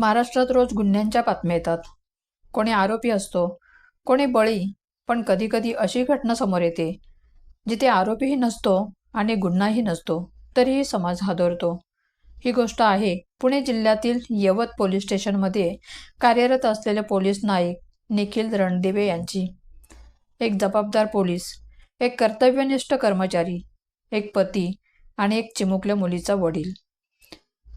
महाराष्ट्रात रोज गुन्ह्यांच्या बातम्या येतात. कोणी आरोपी असतो कोणी बळी पण कधीकधी अशी घटना समोर येते जिथे आरोपीही नसतो आणि गुन्हाही नसतो तरीही समाज हादरतो. ही गोष्ट आहे पुणे जिल्ह्यातील यवत पोलीस स्टेशनमध्ये कार्यरत असलेले पोलीस नाईक निखिल रणदिवे यांची. एक जबाबदार पोलीस एक कर्तव्यनिष्ठ कर्मचारी एक पती आणि एक चिमुकल्या मुलीचा वडील.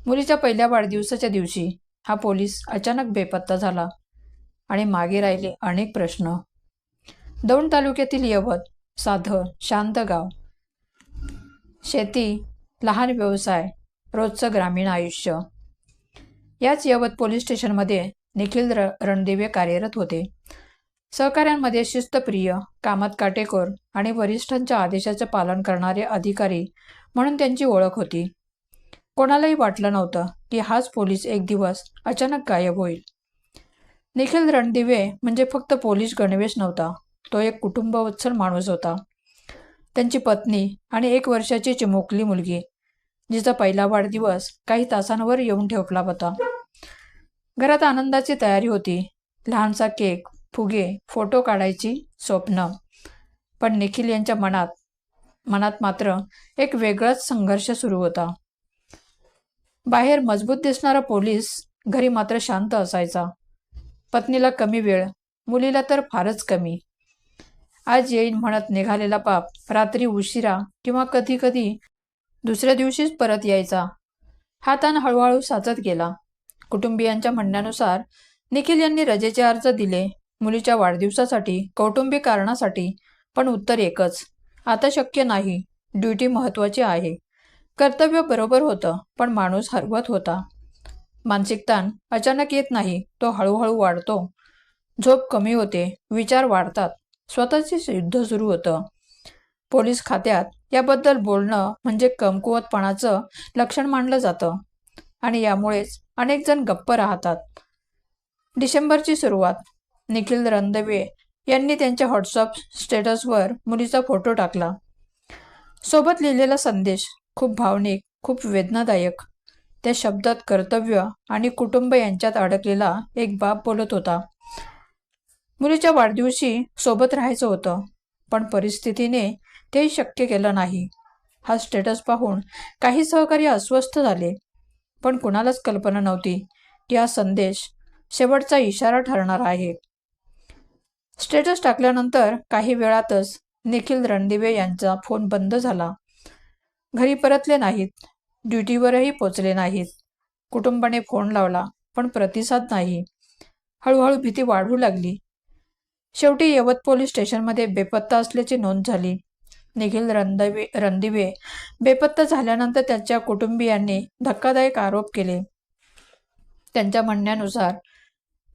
मुलीच्या पहिल्या वाढदिवसाच्या दिवशी हा पोलीस अचानक बेपत्ता झाला आणि मागे राहिले अनेक प्रश्न. दौंड तालुक्यातील यवत साधं शांत गाव. शेती लहान व्यवसाय रोजचं ग्रामीण आयुष्य. याच यवत पोलीस स्टेशनमध्ये निखिल र रणदिवे कार्यरत होते. सहकाऱ्यांमध्ये शिस्तप्रिय कामात काटेकोर आणि वरिष्ठांच्या आदेशाचे पालन करणारे अधिकारी म्हणून त्यांची ओळख होती. कोणालाही वाटलं नव्हतं की हाच पोलीस एक दिवस अचानक गायब होईल. निखिल रणदिवे म्हणजे फक्त पोलीस गणवेश नव्हता तो एक कुटुंबवत्सल माणूस होता. त्यांची पत्नी आणि एक वर्षाची चिमुकली मुलगी जिचा पहिला वाढदिवस काही तासांवर येऊन ठेवला होता. घरात आनंदाची तयारी होती. लहानसा केक फुगे फोटो काढायची स्वप्न. पण निखिल यांच्या मनात मनात मात्र एक वेगळाच संघर्ष सुरू होता. बाहेर मजबूत दिसणारा पोलीस घरी मात्र शांत असायचा. पत्नीला कमी वेळ मुलीला तर फारच कमी. आज येईन म्हणत निघालेला बाप रात्री उशिरा किंवा कधी कधी दुसऱ्या दिवशीच परत यायचा. हा ताण हळूहळू साचत गेला. कुटुंबियांच्या म्हणण्यानुसार निखिल यांनी रजेचे अर्ज दिले मुलीच्या वाढदिवसासाठी कौटुंबिक कारणासाठी पण उत्तर एकच आता शक्य नाही ड्युटी महत्वाची आहे. कर्तव्य बरोबर होतं पण माणूस हरवत होता. मानसिक ताण अचानक येत नाही तो हळूहळू वाढतो. झोप कमी होते विचार वाढतात. स्वतःचे युद्ध सुरू होतं. पोलीस खात्यात याबद्दल बोलणं म्हणजे कमकुवतपणाचं लक्षण मानलं जातं. आणि यामुळेच अनेक जण गप्प राहतात. डिसेंबरची सुरुवात. निखिल रणदवे यांनी त्यांच्या व्हॉट्सअप स्टेटसवर मुलीचा फोटो टाकला. सोबत लिहिलेला संदेश खूप भावनिक खूप वेदनादायक. त्या शब्दात कर्तव्य आणि कुटुंब यांच्यात अडकलेला एक बाप बोलत होता. मुलीच्या वाढदिवशी सोबत राहायचं होतं पण परिस्थितीने ते शक्य केलं नाही. हा स्टेटस पाहून काही सहकारी अस्वस्थ झाले पण कुणालाच कल्पना नव्हती की हा संदेश शेवटचा इशारा ठरणार आहे. स्टेटस टाकल्यानंतर काही वेळातच निखिल रणदिवे यांचा फोन बंद झाला. घरी परतले नाहीत. ड्युटीवरही पोचले नाहीत. कुटुंबाने फोन लावला पण प्रतिसाद नाही. हळूहळू भीती वाढू लागली. शेवटी यवत पोलीस स्टेशनमध्ये बेपत्ता असल्याची नोंद झाली. निखिल रणदिवे रणदिवे बेपत्ता झाल्यानंतर त्यांच्या कुटुंबियांनी धक्कादायक आरोप केले. त्यांच्या म्हणण्यानुसार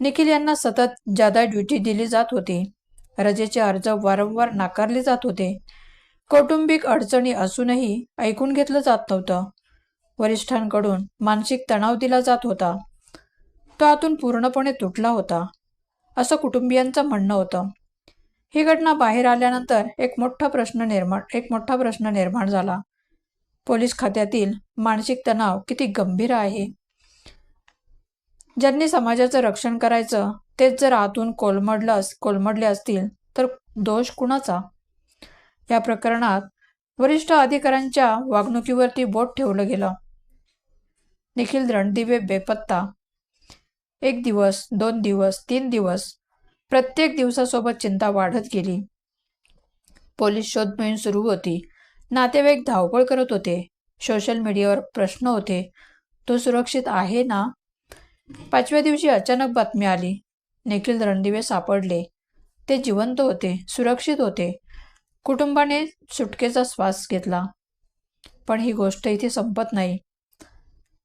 निखिल यांना सतत जादा ड्युटी दिली जात होती. रजेचे अर्ज वारंवार नाकारले जात होते. कौटुंबिक अडचणी असूनही ऐकून घेतलं जात नव्हतं. वरिष्ठांकडून मानसिक तणाव दिला जात होता. तो आतून पूर्णपणे तुटला होता असं कुटुंबियांचं म्हणणं होतं. ही घटना बाहेर आल्यानंतर एक मोठा प्रश्न निर्माण एक मोठा प्रश्न निर्माण झाला. पोलीस खात्यातील मानसिक तणाव किती गंभीर आहे? ज्यांनी समाजाचं रक्षण करायचं तेच जर आतून कोलमडलं कोलमडले असतील तर दोष कुणाचा? या प्रकरणात वरिष्ठ अधिकाऱ्यांच्या वागणुकीवरती बोट ठेवलं गेलं. निखिल रणदिवे बेपत्ता. एक दिवस दोन दिवस तीन दिवस प्रत्येक दिवसासोबत चिंता वाढत गेली. पोलीस शोध मोहीम सुरू होती. नातेवाईक धावपळ करत होते. सोशल मीडियावर प्रश्न होते तो सुरक्षित आहे ना? पाचव्या दिवशी अचानक बातमी आली. निखिल रणदिवे सापडले. ते जिवंत होते सुरक्षित होते. कुटुंबाने सुटकेचा श्वास घेतला. पण ही गोष्ट इथे संपत नाही.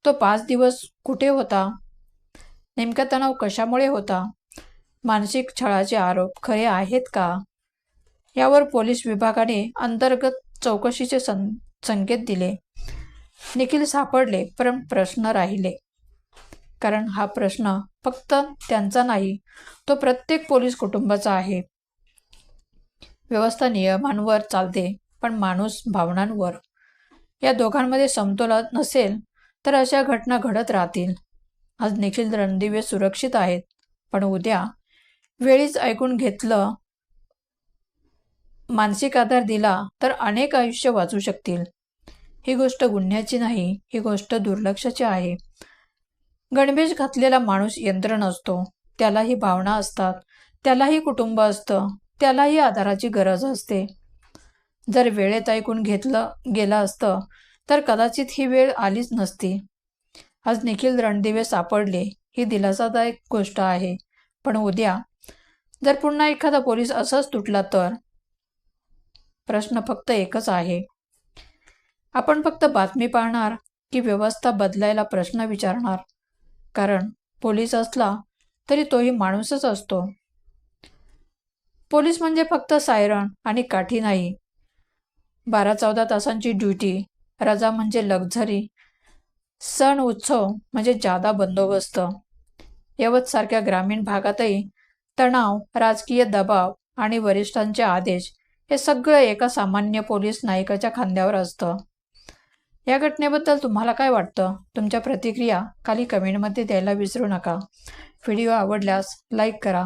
तो पाच दिवस कुठे होता? नेमका तणाव कशामुळे होता? मानसिक छळाचे आरोप खरे आहेत का? यावर पोलीस विभागाने अंतर्गत चौकशीचे सं संकेत दिले. निखिल सापडले पण प्रश्न राहिले. कारण हा प्रश्न फक्त त्यांचा नाही तो प्रत्येक पोलीस कुटुंबाचा आहे. व्यवस्था नियमांवर चालते पण माणूस भावनांवर. या दोघांमध्ये समतोल नसेल तर अशा घटना घडत राहतील. आज निखिल रणदिवे सुरक्षित आहेत पण उद्या वेळीच ऐकून घेतलं मानसिक आधार दिला तर अनेक आयुष्य वाचू शकतील. ही गोष्ट गुन्ह्याची नाही ही गोष्ट दुर्लक्षाची आहे. गणवेश घातलेला माणूस यंत्र नसतो त्यालाही भावना असतात त्यालाही कुटुंब असतं त्यालाही आधाराची गरज असते. जर वेळेत ऐकून घेतलं गेलं असतं तर कदाचित ही वेळ आलीच नसती. आज निखिल रणदिवे सापडले ही दिलासादायक गोष्ट आहे. पण उद्या जर पुन्हा एखादा पोलीस असाच तुटला तर? प्रश्न फक्त एकच आहे. आपण फक्त बातमी पाहणार की व्यवस्था बदलायला प्रश्न विचारणार. कारण पोलीस असला तरी तोही माणूसच असतो. पोलीस म्हणजे फक्त सायरन आणि काठी नाही. बारा चौदा तासांची ड्युटी रजा म्हणजे लक्झरी सण उत्सव म्हणजे जादा बंदोबस्त. यवतसारख्या ग्रामीण भागातही तणाव राजकीय दबाव आणि वरिष्ठांचे आदेश हे सगळं एका सामान्य पोलीस नायकाच्या खांद्यावर असतं. या घटनेबद्दल तुम्हाला काय वाटतं? तुमच्या प्रतिक्रिया खाली कमेंटमध्ये द्यायला विसरू नका. व्हिडिओ आवडल्यास लाईक करा.